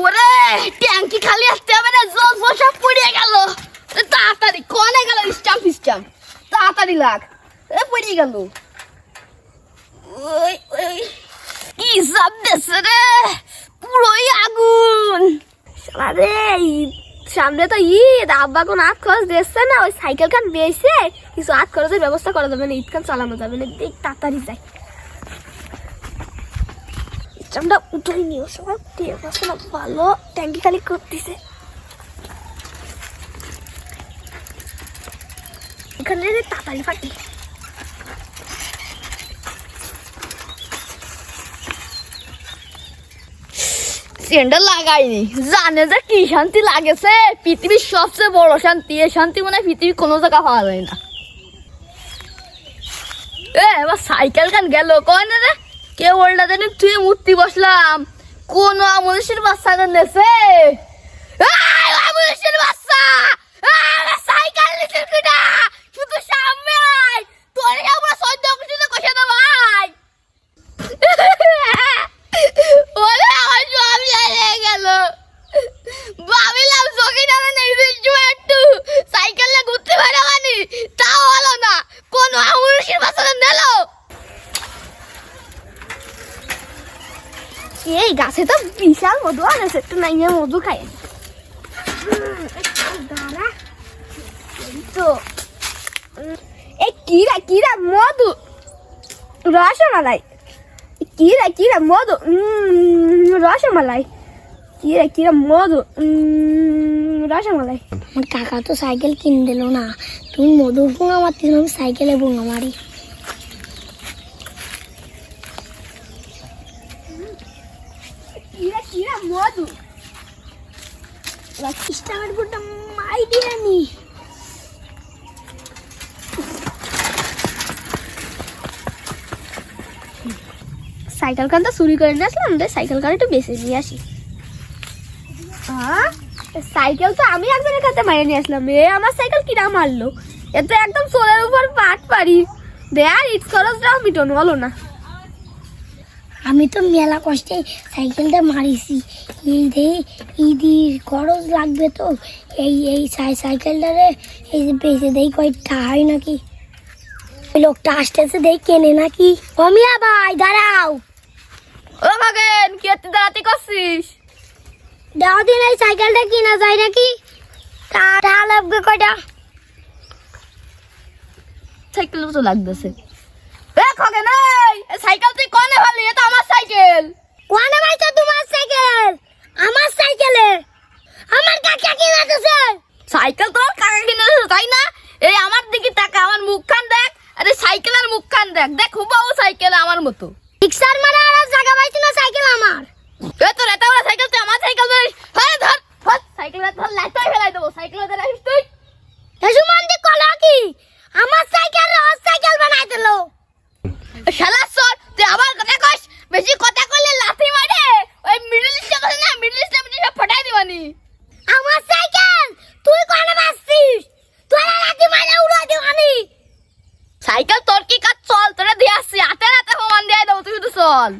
ওরে, ট্যাঙ্কি খালি আসতে হবে না, জল সব পড়ে গেল। তাড়াতাড়ি, কনে গেল স্টাম্প স্টাম্প তাড়াতাড়ি লাগ। পড়ে গেল। ওই ওই, কি সব দেশে রে? পুরোই আগুন। রে সামনে তো ঈদ আব্বা কোন আট খরচ দিচ্ছে না, ওই সাইকেল খান বেয়েছে কিছু আট খরচের ব্যবস্থা করা যাবে না ঈদ খান চালানো যাবে না। দেখ, তাড়াতাড়ি যাই। উঠে নিও দিয়ে না ভালো ট্যাঙ্কি খালি করতেছে। এখানে লাগাইনি। জানে যে কি শান্তি লাগেছে? পৃথিবীর সবচেয়ে বড় শান্তি। এই শান্তি মনে পৃথিবীর কোনো জায়গা পাওয়া যায় না। এ, এবার সাইকেল কান গেল। কয় না রে? ওল্ডা দেন তুই মূর্তি বসলাম। কোন আমাদের বাচ্চা নেছে। এই, বাচ্চা আরে সাইকেল নিতে কিনা শুধু সামনে আয় তোর আমরা সহ্য করছি তো কষে দে ভাই ওরে আমার সব লেগে গেল ভাবিলাম চোখে না নেই একটু সাইকেলে ঘুরতে পারে মানে তাও হলো না কোন আমুরসির বাসাটা নিল এই গাছে তো বিশাল মধু, আর আছে একটু নাই মধু খাই। তো এই কিরা কিরা মধু? রসমালাই কিরা কিরা মধু? রসমালাই কিরা কিরা মধু? রসমালাই আমার কাকা তো সাইকেল কিনে দিল না। তুমি মধুর পোঙা মারতে আমি সাইকেলে পোঙা মারি কিরা কিরা মধু স্টার গোটা মাই দিয়ে নি সাইকেল কানটা চুরি করে নিয়ে আসলাম রে সাইকেল কার একটু বেশি নিয়ে আসি। সাইকেল তো আমি একজনের কাছে মারিয়ে নিয়ে আসলাম এ আমার সাইকেল কিরা মারলো? এ তো একদম সোলের উপর পাট পারি দে আর ইট খরচটাও মিটন হলো না। আমি তো মেলা কষ্টে সাইকেলটা মারিছি। এই দে ঈদির খরচ লাগবে তো এই এই সাই সাইকেলটারে এই যে বেঁচে দেই কয়টা হয় নাকি? ওই লোকটা আসতেছে দেই কেনে নাকি? অমিয়া ভাই দাঁড়াও। ও ভাগেন কি এত দাঁড়াতে করছিস? দাও দিন এই সাইকেলটা কিনা যায় নাকি? তা লাগবে কয়টা? সাইকেল তো লাগতেছে এ খগেন এই এ সাইকেল তুই কনে ভালি এটা আমার সাইকেল কোনে ভাই তো তোমার সাইকেল আমার সাইকেলে আমার কাকা কিনা দিছে সাইকেল তোর কাকা কিনে দিয়েছে, তাই না এই আমার দিকে তাকা আমার মুখখান দেখ আরে সাইকেলের মুখখান দেখ দেখ হুবাহু সাইকেল আমার মতো। রিক্সার মানে আর জায়গা পাইছি না, সাইকেল আমার। এ তোর এত বড় সাইকেল, তুই আমার সাইকেল ধরে হ্যাঁ ধর ধর, সাইকেল ধর লাইটাই ফেলাই দেবো, সাইকেল ধরে আসিস তুই। এসু মান্দি কলা কি? আমার সাইকেল রস সাইকেল বানাই দিল। শালা সর তুই আবার কথা কস বেশি কথা কইলে লাথি মারে ওই মিডল ইস্টে কথা না মিডল ইস্টে আপনি সব ফটাই দিবানি আমার সাইকেল তুই কোনে বাসছিস তুই রাতে মাইনা উড়া দিওনি সাইকেল তোর কি কাজ চল তোরা দিয়ে আসছি হাতে হাতে সমান দিয়ে দেবো তুই শুধু চল।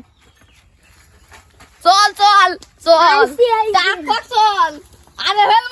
চল চল চল। চল। আরে হেল